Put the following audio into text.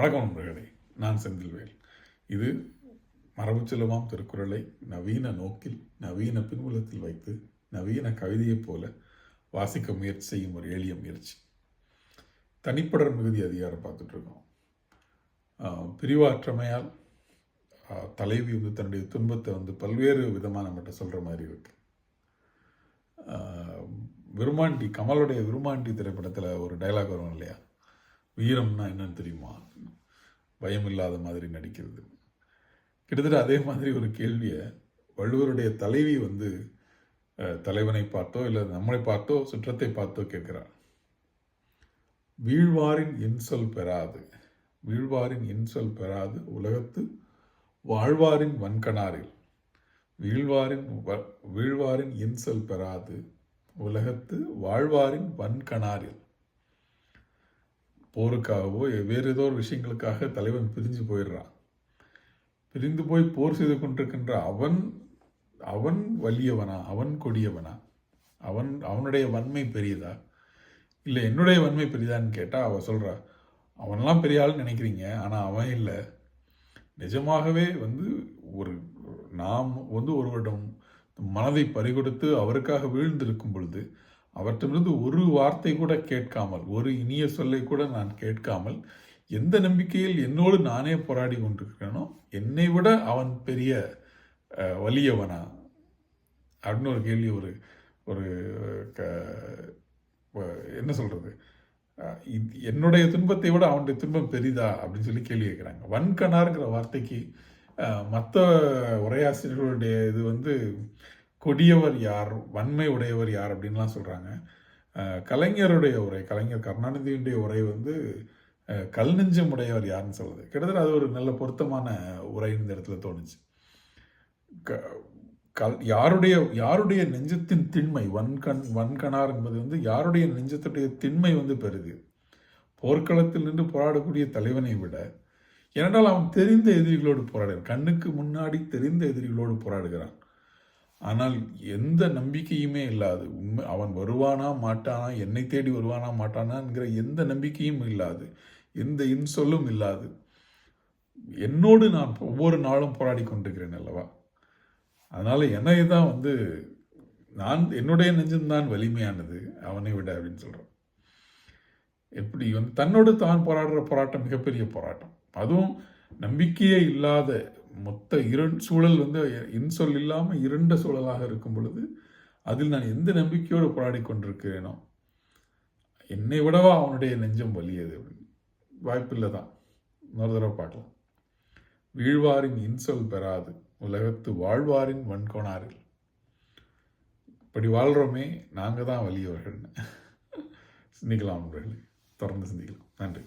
வணக்கம் நண்பர்களே நான் செந்தில்வேல் இது மரபு செல்வமாம் திருக்குறளை நவீன நோக்கில் நவீன பின்புலத்தில் வைத்து நவீன கவிதையைப் போல வாசிக்க முயற்சி செய்யும் ஒரு எளிய முயற்சி. தனிப்படர் மிகுதி அதிகாரம் பார்த்துட்ருக்கோம். பிரிவாற்றமையால் தலைவி வந்து தன்னுடைய துன்பத்தை வந்து பல்வேறு விதமாக நம்மகிட்ட சொல்கிற மாதிரி இருக்கு. விருமாண்டி கமலுடைய விருமாண்டி திரைப்படத்தில் ஒரு டைலாக் வரும் இல்லையா? வீரம்னா என்னன்னு தெரியுமா? பயம் இல்லாத மாதிரி நடிக்கிறது. கிட்டத்தட்ட அதே மாதிரி ஒரு கேள்வியை வள்ளுவருடைய தலைவி வந்து தலைவனை பார்த்தோ இல்லை நம்மளை பார்த்தோ சுற்றத்தை பார்த்தோ கேட்கிறார் வீழ்வாரின் இன்சொல் பெறாது வீழ்வாரின் இன்சொல் பெறாது உலகத்து வாழ்வாரின் வன்கணாரில். வீழ்வாரின் வ- வீழ்வாரின் இன்சொல் பெறாது உலகத்து வாழ்வாரின் வன்கணாரில். போருக்காகவோ வேறு ஏதோ ஒரு விஷயங்களுக்காக தலைவன் பிரிஞ்சு போயிடுறான். பிரிந்து போய் போர் செய்து கொண்டிருக்கின்ற அவன் அவன் வலியவனா அவன் கொடியவனா? அவன் அவனுடைய வன்மை பெரியதா? இல்லை என்னுடைய வன்மை பெரியதான்னு கேட்டால் அவள் சொல்கிறா அவன்லாம் பெரிய ஆள்னு நினைக்கிறீங்க ஆனால் அவன் இல்லை. நிஜமாகவே வந்து ஒரு நாம் வந்து ஒருவரிடம் மனதை பறிகொடுத்து அவருக்காக வீழ்ந்திருக்கும் பொழுது அவற்றிலிருந்து ஒரு வார்த்தை கூட கேட்காமல் ஒரு இனிய சொல்லை கூட நான் கேட்காமல் எந்த நம்பிக்கையில் என்னோடு நானே போராடி கொண்டிருக்கிறேனோ என்னை விட அவன் பெரிய வலியவனா? அப்படின்னு ஒரு கேள்வி ஒரு ஒரு க- வ- என்ன சொல்கிறது இது- என்னுடைய துன்பத்தை விட அவனுடைய துன்பம் பெரிதா? அப்படின்னு சொல்லி கேள்வி கேட்குறாங்க. வன்கணாருங்கிற வார்த்தைக்கு மற்ற உரையாசிரியர்களுடைய இது வந்து கொடியவர் யார்? வன்மை உடையவர் யார்? அப்படின்லாம் சொல்கிறாங்க கலைஞருடைய உரை கலைஞர் கருணாநிதியுடைய உரை வந்து கல் நெஞ்சம் உடையவர் யாருன்னு சொல்லுது கிட்டத்தட்ட அது ஒரு நல்ல பொருத்தமான உரை இந்த இடத்துல தோணுச்சு. க- கல் யாருடைய யாருடைய நெஞ்சத்தின் திண்மை வன்கண் வன்கணார் என்பது வந்து யாருடைய நெஞ்சத்துடைய திண்மை வந்து பெருது. போர்க்களத்தில் நின்று போராடக்கூடிய தலைவனை விட ஏனென்றால் அவன் தெரிந்த எதிரிகளோடு போராடுகிறான். கண்ணுக்கு முன்னாடி தெரிந்த எதிரிகளோடு போராடுகிறான். ஆனால் எந்த நம்பிக்கையுமே இல்லாது. உண்மை அவன் வருவானா மாட்டானா என்னை தேடி வருவானா மாட்டானாங்கிற எந்த நம்பிக்கையும் இல்லாது. எந்த இன்சொல்லும் இல்லாது. என்னோடு நான் ஒவ்வொரு நாளும் போராடி கொண்டிருக்கிறேன் அல்லவா? அதனால் என்னை தான் வந்து நான் என்னுடைய நெஞ்சம்தான் வலிமையானது அவனை விட அப்படின்னு சொல்றான் எப்படி? வந்து தன்னோடு தான் போராடுற போராட்டம் மிகப்பெரிய போராட்டம். அதுவும் நம்பிக்கையே இல்லாத மொத்த இருண் சூழல் வந்து இன்சொல் இல்லாமல் இருண்ட சூழலாக இருக்கும் பொழுது அதில் நான் எந்த நம்பிக்கையோடு போராடி கொண்டிருக்கிறேனோ என்னை விடவா அவனுடைய நெஞ்சம் வலியது. அப்படின்னு வாய்ப்பில்லை தான் இன்னொரு தடவை பார்க்கலாம். வீழ்வாரின் இன்சொல் பெறாது. உலகத்து வாழ்வாரின் வன்கோணாரில். இப்படி வாழ்கிறோமே நாங்கள் தான் வலியவர்கள்னு சிந்திக்கலாம் நண்பர்களே. தொடர்ந்து சிந்திக்கலாம். நன்றி.